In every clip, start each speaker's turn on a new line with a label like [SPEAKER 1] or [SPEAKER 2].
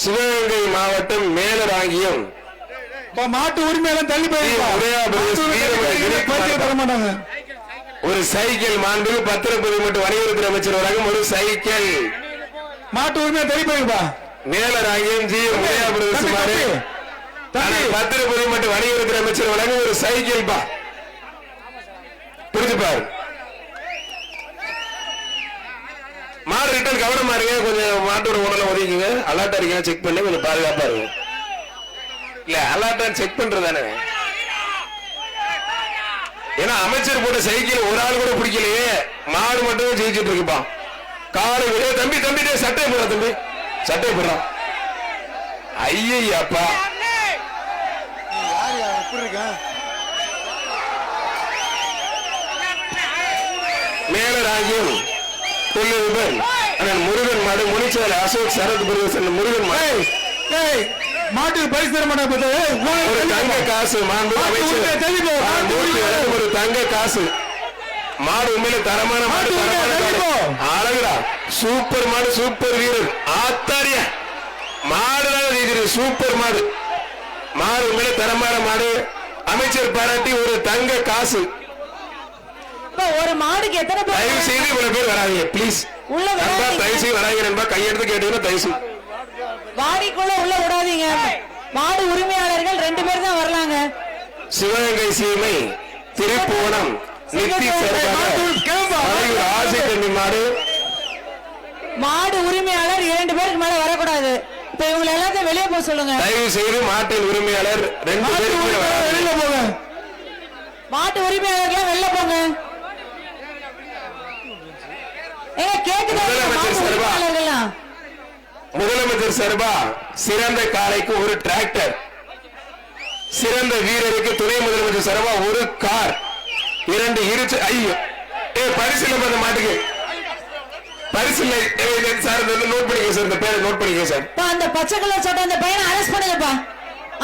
[SPEAKER 1] சிவகங்கை மாவட்டம் மேலராங்கியம்
[SPEAKER 2] மாட்டு உரிமையெல்லாம் தள்ளி போயிருப்பா.
[SPEAKER 1] ஒரே சைக்கிள் மாண்பு பத்திரப்பதிவு மற்றும் வணிகத்துறை அமைச்சர் வழங்கும் ஒரு சைக்கிள்.
[SPEAKER 2] மாட்டு உரிமையை தள்ளி போயிருப்பா
[SPEAKER 1] மேலராங்கியம் ஜி உதயா பிரதேச
[SPEAKER 2] தம்பி,
[SPEAKER 1] மாடு
[SPEAKER 2] தம்பி, தம்பி.
[SPEAKER 1] பத்திரப்பதிவு மற்றும் வணிகத்துறை அமைச்சர் வழங்கும் ஒரு சைக்கிள் பா. புரிஞ்சு ரிட்டர்ன் கவனமா இருங்க. கொஞ்சம் மாட்டோட உடல ஒதுக்கிங்க. அலர்ட்டா இருக்கீங்க செக் பண்ணி கொஞ்சம் பாதுகாப்பா இருங்க. இல்ல அலர்ட்டா செக் பண்றதானே ஏன்னா அமைச்சர் போட்ட சைக்கிள் ஒரு ஆள் கூட பிடிக்கலையே. மாடு மட்டும் ஜெயிச்சிட்டு இருக்குப்பா. காலை விட தம்பி தம்பி சட்டை போடுறா தம்பி. சட்டை போடுறா. ஐயப்பா
[SPEAKER 2] இருக்க?
[SPEAKER 1] மேலராகியம் கொல்லுவன் அண்ணன் முருகன் மாடு முனிச்சாலை அசோக் சரத் பிரதேசன் முருகன் மாடு.
[SPEAKER 2] மாட்டுக்கு பரிசு தர மாட்டாங்க
[SPEAKER 1] ஒரு தங்க. காசு மாண்பு ஒரு தங்க காசு. உண்மையில தரமான மாடு. அழகுடா. சூப்பர் மாடு சூப்பர் வீரர். ஆத்தாரிய. மாடு சூப்பர் மாடு. மாடு உண்மையில தரமான மாடு. அமைச்சர் பாராட்டி ஒரு தங்க காசு.
[SPEAKER 3] ஒரு மாடுக்கு எத்தனை
[SPEAKER 1] தயவு
[SPEAKER 3] பேர்
[SPEAKER 1] செய்து இவ்வளவு பேர் வராதீங்க ப்ளீஸ்
[SPEAKER 3] உள்ள
[SPEAKER 1] நண்பா செய்து வராங்க நண்பா. கையெடுத்து கேட்டீங்கன்னா தயவு செய்து
[SPEAKER 3] வாடிக்குள்ள உள்ள விடாதீங்க. மாடு உரிமையாளர்கள் ரெண்டு பேர் தான் வரலாங்க.
[SPEAKER 1] சிவகங்கை சீமை திருப்புவனம் நித்தி ஆசை கண்ணி மாடு.
[SPEAKER 3] மாடு உரிமையாளர் இரண்டு பேருக்கு மேல வரக்கூடாது. இப்ப இவங்க எல்லாத்தையும் வெளியே போக சொல்லுங்க.
[SPEAKER 1] தயவு செய்து மாட்டின் உரிமையாளர் ரெண்டு பேருக்கு.
[SPEAKER 2] வெளியில போங்க.
[SPEAKER 3] மாட்டு உரிமையாளர்கள் வெளில போங்க.
[SPEAKER 1] முதலமைச்சர் சார்பா. சிறந்த காளைக்கு ஒரு டிராக்டர் சிறந்த வீரருக்கு துணை முதலமைச்சர் சர்பா ஒரு கார் இரண்டு இருச்சு ஐயோ. ஏ பரிசு இல்ல அந்த மாட்டுக்கு பரிசு இல்லை சார் நோட் பண்ணிக்க சார் இந்த பேரை நோட் பண்ணிக்க சார்.
[SPEAKER 3] அந்த பச்சை கலர் சட்டை அந்த பையனை அரெஸ்ட் பண்ணுங்கப்பா.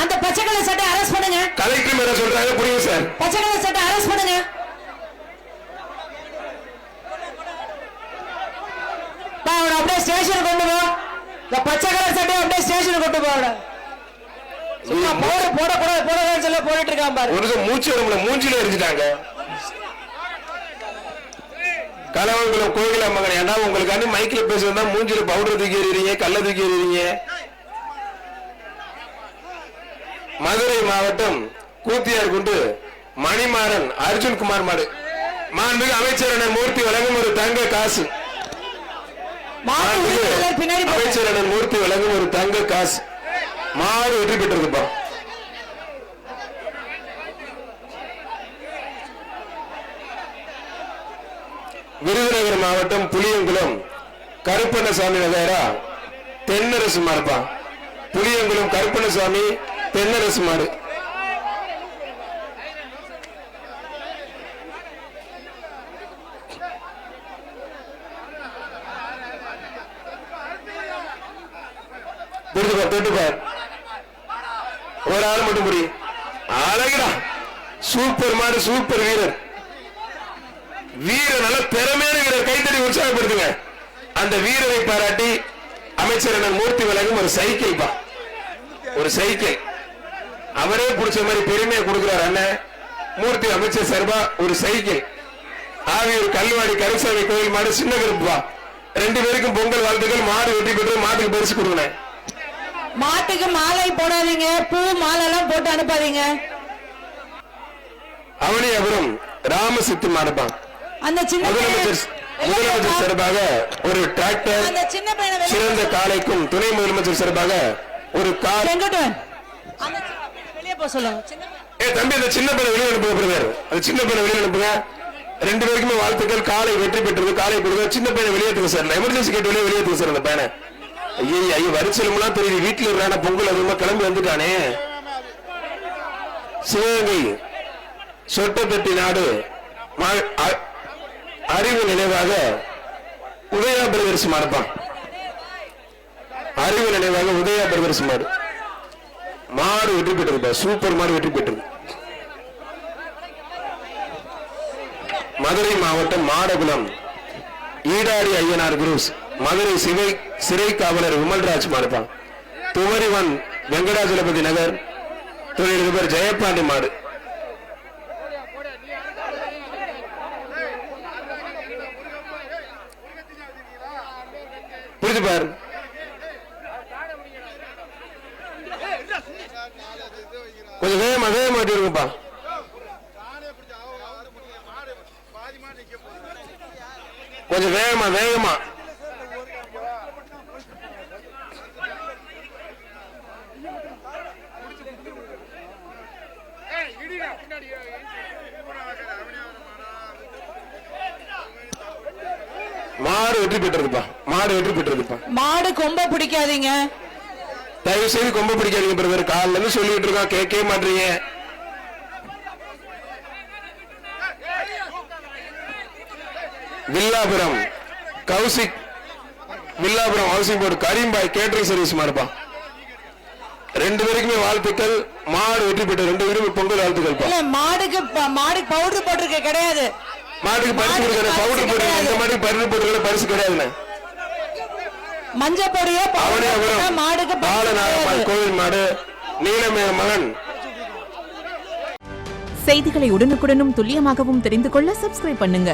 [SPEAKER 3] அந்த பச்சை கலர் சட்டை அரெஸ்ட் பண்ணுங்க.
[SPEAKER 1] கலெக்டர் மேல சொல்றாங்க புரியுங்க சார்.
[SPEAKER 3] பச்சை கலர் சட்டை அரெஸ்ட் பண்ணுங்க பா, அவனை அப்படியே ஸ்டேஷன் கொண்டு போ இந்த பச்சை கலர் சட்டையை அப்படியே ஸ்டேஷன் கொண்டு போ அவனை சும்மா போட போடக்கூடாது போடக்கூடாதுன்னு சொல்லி போட்டுட்டு இருக்கான் பாரு.
[SPEAKER 1] ஒரு நிமிஷம் மூச்சு நம்மள மூஞ்சில எரிஞ்சிட்டாங்க. கோயில மகன் ஏன்னா பேசுறதா மூஞ்சில பவுடர் தூக்கி எறிறீங்க கல்ல தூக்கி எறிறீங்க மதுரை மாவட்டம் கூத்தியார் குண்டு மணிமாறன் அர்ஜுன் குமார் மாடு. மாண்புமிகு அமைச்சர் அண்ணன் மூர்த்தி வழங்கும் ஒரு தங்க காசு. மாண்புமிகு.
[SPEAKER 3] பின்னாடி போங்க.
[SPEAKER 1] அமைச்சர் மூர்த்தி வழங்கும் ஒரு தங்க காசு. மாடு வெற்றி பெற்றிருக்குப்பா விருதுநகர் மாவட்டம் புளியங்குளம் கருப்பண்ணசாமி நகரா தென்னரசு மாறுப்பா புளியங்குளம் கருப்பண்ணசாமி தென்னரசு மாறு தொட்டுப்பார் ஒரு ஆள் மட்டும் புரி அழகுடா. சூப்பர் மாடு சூப்பர் வீரர். வீரர் நல்ல திறமையான வீரர். கைத்தடி உற்சாகப்படுத்துங்க. அந்த வீரரை பாராட்டி அமைச்சர் மூர்த்தி வழங்கும் ஒரு சைக்கிள் பா. ஒரு சைக்கிள். அவரே பிடிச்ச மாதிரி பெருமையை கொடுக்கிறார் அண்ணன் மூர்த்தி அமைச்சர் சார்பா ஒரு சைக்கிள். ஆவியூர் கல்வாடி கருசாமி கோயில் மாடு சின்ன கருப்பு ரெண்டு பேருக்கும் பொங்கல் வாழ்த்துக்கள். மாடு வெட்டி பெற்று மாட்டுக்கு பரிசு கொடுக்கணும்.
[SPEAKER 3] மாட்டுக்கு மாலை போடாதீங்க பூ மாலை எல்லாம் போட்டு அனுப்பாதீங்க.
[SPEAKER 1] அவனியாபுரம் ராமசித்து மாடுப்பான்
[SPEAKER 3] அந்த சின்ன
[SPEAKER 1] முதலமைச்சர் சார்பாக ஒரு டிராக்டர் சிறந்த காளைக்கும் துணை முதலமைச்சர் சார்பாக ஒரு கார். ஏ தம்பி அந்த சின்ன பையனை வெளியே அனுப்புங்க பிரதர். அந்த சின்ன பையனை வெளியே அனுப்புங்க. ரெண்டு பேருக்குமே வாழ்த்துக்கள். காலை வெற்றி பெற்றது காலை கொடுங்க. சின்ன பையனை வெளியேற்றுங்க சார். எமர்ஜென்சி கேட் வெளியே வெளியேற்றுங்க சார் அந்த பையனை. ஐயோ ஐயோ வரிசலம்லாம் தெரியுது. வீட்டுல இருக்கான பொங்கல் அதிகமா கிளம்பி வந்துட்டானே. சிவகங்கை சொட்டப்பட்டி நாடு அறிவு நினைவாக உதயா பிரதர்ஸ் மாடுப்பான். அறிவு நினைவாக உதயா பிரதர்ஸ் மாடு. மாடு வெற்றி பெற்றிருப்பா. சூப்பர் மாடு வெற்றி பெற்றது. மதுரை மாவட்டம் மாடகுளம். ஈடாரி ஐயனார் குரூஸ். மதுரை சிவை சிறை காவலர் விமல்ராஜ் மாடுப்பான் துவரிவன் வெங்கடாஜலபதி நகர். தொழிலதிபர் ஜெயபாண்டி மாடு. புரிஞ்சு பாரு. கொஞ்சம் வேகமா மாட்டி இருக்கும்பா கொஞ்சம் வேகமா வேகமா. மாடு வெற்றி பெற்றதுப்பா. மாடு வெற்றி பெற்றதுப்பா.
[SPEAKER 3] மாடு கொம்ப பிடிக்காதீங்க.
[SPEAKER 1] தயவு செய்து கொம்ப பிடிக்காதீங்க பிரதர். காலில இருந்து சொல்லிட்டு இருக்கோம். கேட்கவே மாட்டீங்க. Villapuram Kaushik Villapuram housing board Karimbhai catering service மாறுப்பா ரெண்டு பேருக்குமே வாழ்த்துக்கள். மாடு வெற்றி பெற்ற ரெண்டு பேருமே பொங்கல் வாழ்த்துக்கள்ப்பா.
[SPEAKER 3] இல்ல மாடுக்கு மாடுக்கு பவுடர் போட்டிருக்க கிடையாது.
[SPEAKER 1] மாட்டுக்கு பரிசு
[SPEAKER 3] பரிசு
[SPEAKER 1] பவுடர் போட்டு. இந்த மாட்டுக்கு பரிசு போட்டுக்கிற பரிசு கிடையாதுண்ணே
[SPEAKER 3] மஞ்சள் பொடியோ
[SPEAKER 1] அவனே அவரும்
[SPEAKER 3] மாடுக்கு கிடையாது.
[SPEAKER 1] கோவில் மாடு நீலமேக மகன்
[SPEAKER 4] செய்திகளை உடனுக்குடனும் துல்லியமாகவும் தெரிந்து கொள்ள சப்ஸ்கிரைப் பண்ணுங்க